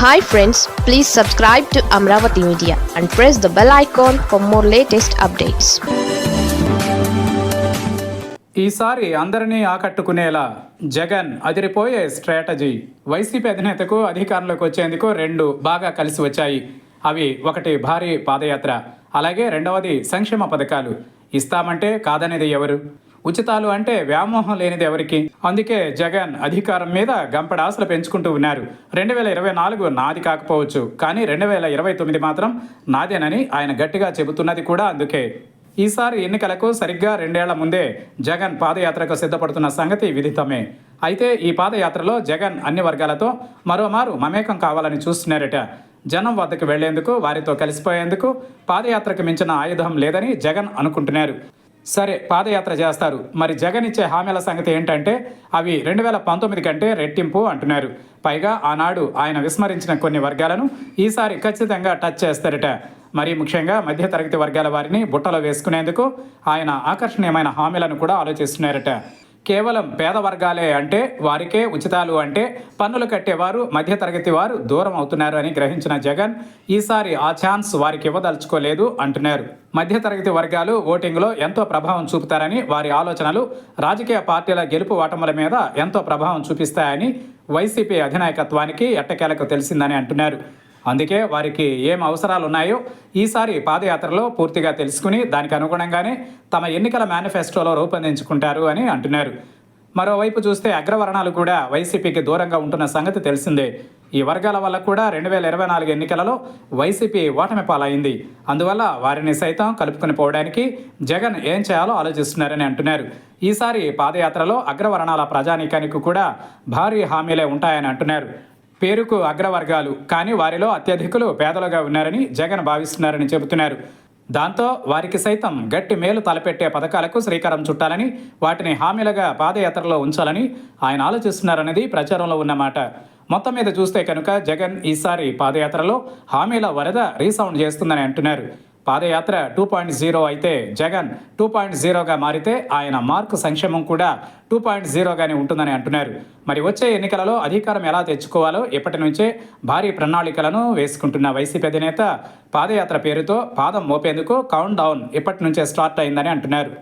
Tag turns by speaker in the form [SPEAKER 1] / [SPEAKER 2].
[SPEAKER 1] Hi friends please subscribe to Amaravati media and press the bell icon for more latest updates
[SPEAKER 2] ఈసారి అందరినీ ఆకట్టుకునేలా జగన్ అదిరిపోయే strategy. YCP అధినేతకు అధికారంలోకి వచ్చేందుకు రెండు బాగా కలిసి వచ్చాయి. అవి ఒకటి భారీ పాదయాత్ర అలాగే రెండవది సంక్షేమ పథకాలు. ఇస్తామంటే కాదనేది ఎవరు? ఉచితాలు అంటే వ్యామోహం లేనిది ఎవరికి? అందుకే జగన్ అధికారం మీద గంపడ ఆశలు పెంచుకుంటూ ఉన్నారు. రెండు వేల ఇరవై నాలుగు నాది కాకపోవచ్చు. కానీ రెండు వేల ఇరవై తొమ్మిది మాత్రం నాదేనని ఆయన గట్టిగా చెబుతున్నది కూడా అందుకే. ఈసారి ఎన్నికలకు సరిగ్గా రెండేళ్ళ ముందే జగన్ పాదయాత్రకు సిద్ధపడుతున్న సంగతి విదితమే. అయితే ఈ పాదయాత్రలో జగన్ అన్ని వర్గాలతో మరోమారు మమేకం కావాలని చూస్తున్నారట. జనం వద్దకు వెళ్ళేందుకు వారితో కలిసిపోయేందుకు పాదయాత్రకు మించిన ఆయుధం లేదని జగన్ అనుకుంటున్నారు. సరే పాదయాత్ర చేస్తారు. మరి జగన్ ఇచ్చే హామీల సంగతి ఏంటంటే అవి రెండు వేల పంతొమ్మిది కంటే రెట్టింపు అంటున్నారు. పైగా ఆనాడు ఆయన విస్మరించిన కొన్ని వర్గాలను ఈసారి ఖచ్చితంగా టచ్ చేస్తారట. మరీ ముఖ్యంగా మధ్యతరగతి వర్గాల వారిని బుట్టలో వేసుకునేందుకు ఆయన ఆకర్షణీయమైన హామీలను కూడా ఆలోచిస్తున్నారట. కేవలం పేద వర్గాలే అంటే వారికే ఉచితాలు అంటే పన్నులు కట్టేవారు మధ్యతరగతి వారు దూరం అవుతున్నారు అని గ్రహించిన జగన్ ఈసారి ఆ ఛాన్స్ వారికి ఇవ్వదలుచుకోలేదు అంటున్నారు. మధ్యతరగతి వర్గాలు ఓటింగ్లో ఎంతో ప్రభావం చూపుతారని వారి ఆలోచనలు రాజకీయ పార్టీల గెలుపు ఓటముల మీద ఎంతో ప్రభావం చూపిస్తాయని వైసీపీ అధినాయకత్వానికి ఎట్టకేలకు తెలిసిందని అంటున్నారు. అందుకే వారికి ఏం అవసరాలు ఉన్నాయో ఈసారి పాదయాత్రలో పూర్తిగా తెలుసుకుని దానికి అనుగుణంగానే తమ ఎన్నికల మేనిఫెస్టోలో రూపొందించుకుంటారు అని అంటున్నారు. మరోవైపు చూస్తే అగ్రవర్ణాలు కూడా వైసీపీకి దూరంగా ఉంటున్న సంగతి తెలిసిందే. ఈ వర్గాల వల్ల కూడా రెండు వేల ఇరవై నాలుగు ఎన్నికలలో వైసీపీ ఓటమి పాలైంది. అందువల్ల వారిని సైతం కలుపుకొని పోవడానికి జగన్ ఏం చేయాలో ఆలోచిస్తున్నారని అంటున్నారు. ఈసారి పాదయాత్రలో అగ్రవర్ణాల ప్రజానీకానికి కూడా భారీ హామీలే ఉంటాయని అంటున్నారు. పేరుకు అగ్రవర్గాలు కానీ వారిలో అత్యధికులు పేదలుగా ఉన్నారని జగన్ భావిస్తున్నారని చెబుతున్నారు. దాంతో వారికి సైతం గట్టి మేలు తలపెట్టే పథకాలకు శ్రీకారం చుట్టాలని వాటిని హామీలుగా పాదయాత్రలో ఉంచాలని ఆయన ఆలోచిస్తున్నారనేది ప్రచారంలో ఉన్నమాట మొత్తం మీద చూస్తే కనుక జగన్ ఈసారి పాదయాత్రలో హామీల వరద రీసౌండ్ చేస్తుందని అంటున్నారు. పాదయాత్ర టూ పాయింట్ జీరో అయితే జగన్ టూ పాయింట్ జీరోగా మారితే ఆయన మార్కు సంక్షేమం కూడా టూ పాయింట్ జీరోగానే ఉంటుందని అంటున్నారు. మరి వచ్చే ఎన్నికలలో అధికారం ఎలా తెచ్చుకోవాలో ఇప్పటి నుంచే భారీ ప్రణాళికలను వేసుకుంటున్న వైసీపీ అధినేత పాదయాత్ర పేరుతో పాదం మోపేందుకు కౌంట్ డౌన్ ఇప్పటి నుంచే స్టార్ట్ అయిందని అంటున్నారు.